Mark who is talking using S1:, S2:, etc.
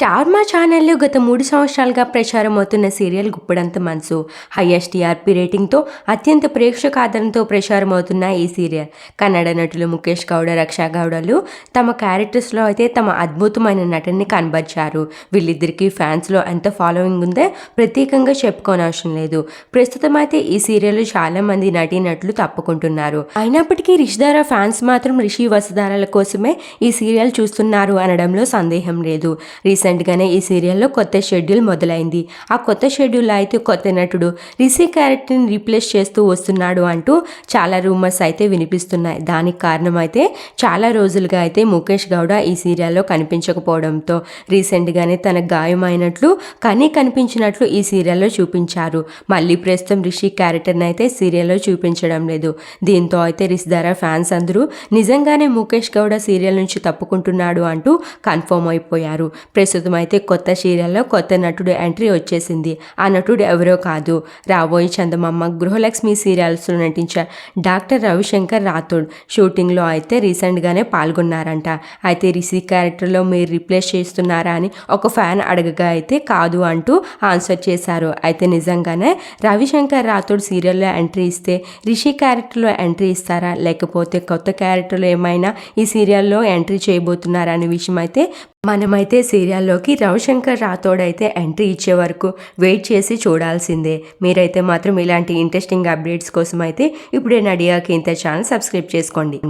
S1: Star మా ఛానల్లో గత మూడు సంవత్సరాలుగా ప్రచారం అవుతున్న సీరియల్ గుప్పడంత మనసు. హైయెస్ట్ టీఆర్పీ రేటింగ్తో అత్యంత ప్రేక్షక ఆదరణతో ప్రచారం అవుతున్న ఈ సీరియల్. కన్నడ నటులు ముఖేష్ గౌడ రక్షా గౌడలు తమ క్యారెక్టర్స్లో అయితే తమ అద్భుతమైన నటనని కనబరిచారు. వీళ్ళిద్దరికీ ఫ్యాన్స్లో ఎంత ఫాలోయింగ్ ఉందో ప్రత్యేకంగా చెప్పుకోనవసరం లేదు. ప్రస్తుతం అయితే ఈ సీరియల్ చాలా మంది నటీనటులు తప్పుకుంటున్నారు. అయినప్పటికీ రిషిధార ఫ్యాన్స్ మాత్రం రిషి వసుధారాల కోసమే ఈ సీరియల్ చూస్తున్నారు అనడంలో సందేహం లేదు. రీసెంట్గానే ఈ సీరియల్లో కొత్త షెడ్యూల్ మొదలైంది. ఆ కొత్త షెడ్యూల్లో అయితే కొత్త నటుడు రిషి క్యారెక్టర్ని రీప్లేస్ చేస్తూ వస్తున్నాడు అంటూ చాలా రూమర్స్ అయితే వినిపిస్తున్నాయి. దానికి కారణం అయితే చాలా రోజులుగా అయితే ముఖేష్ గౌడ ఈ సీరియల్లో కనిపించకపోవడంతో రీసెంట్గానే తన గాయమైనట్లు కానీ కనిపించినట్లు ఈ సీరియల్లో చూపించారు. మళ్ళీ ప్రస్తుతం రిషి క్యారెక్టర్ని అయితే సీరియల్లో చూపించడం లేదు. దీంతో అయితే రిషిధార ఫ్యాన్స్ అందరూ నిజంగానే ముఖేష్ గౌడ సీరియల్ నుంచి తప్పుకుంటున్నాడు అంటూ కన్ఫర్మ్ అయిపోయారు. ప్రస్తుతం ప్రస్తుతం అయితే కొత్త సీరియల్లో కొత్త నటుడు ఎంట్రీ వచ్చేసింది. ఆ నటుడు ఎవరో కాదు. రాబోయే చందమామ గృహలక్ష్మి సీరియల్స్లో నటించే డాక్టర్ రవిశంకర్ రాథోడ్ షూటింగ్లో అయితే రీసెంట్గానే పాల్గొన్నారంట. అయితే రిషి క్యారెక్టర్లో మీరు రీప్లేస్ చేస్తున్నారా అని ఒక ఫ్యాన్ అడగగా అయితే కాదు అంటూ ఆన్సర్ చేశారు. అయితే నిజంగానే రవిశంకర్ రాథోడ్ సీరియల్లో ఎంట్రీ ఇస్తే రిషి క్యారెక్టర్లో ఎంట్రీ ఇస్తారా? లేకపోతే కొత్త క్యారెక్టర్లో ఏమైనా ఈ సీరియల్లో ఎంట్రీ చేయబోతున్నారా అనే విషయం అయితే మనమైతే సీరియల్లోకి రవిశంకర్ రాథోడ్ అయితే ఎంట్రీ ఇచ్చే వరకు వెయిట్ చేసి చూడాల్సిందే. మీరైతే మాత్రం ఇలాంటి ఇంట్రెస్టింగ్ అప్డేట్స్ కోసం అయితే ఇప్పుడే నడియాకి ఇంత ఛానల్ సబ్స్క్రైబ్ చేసుకోండి.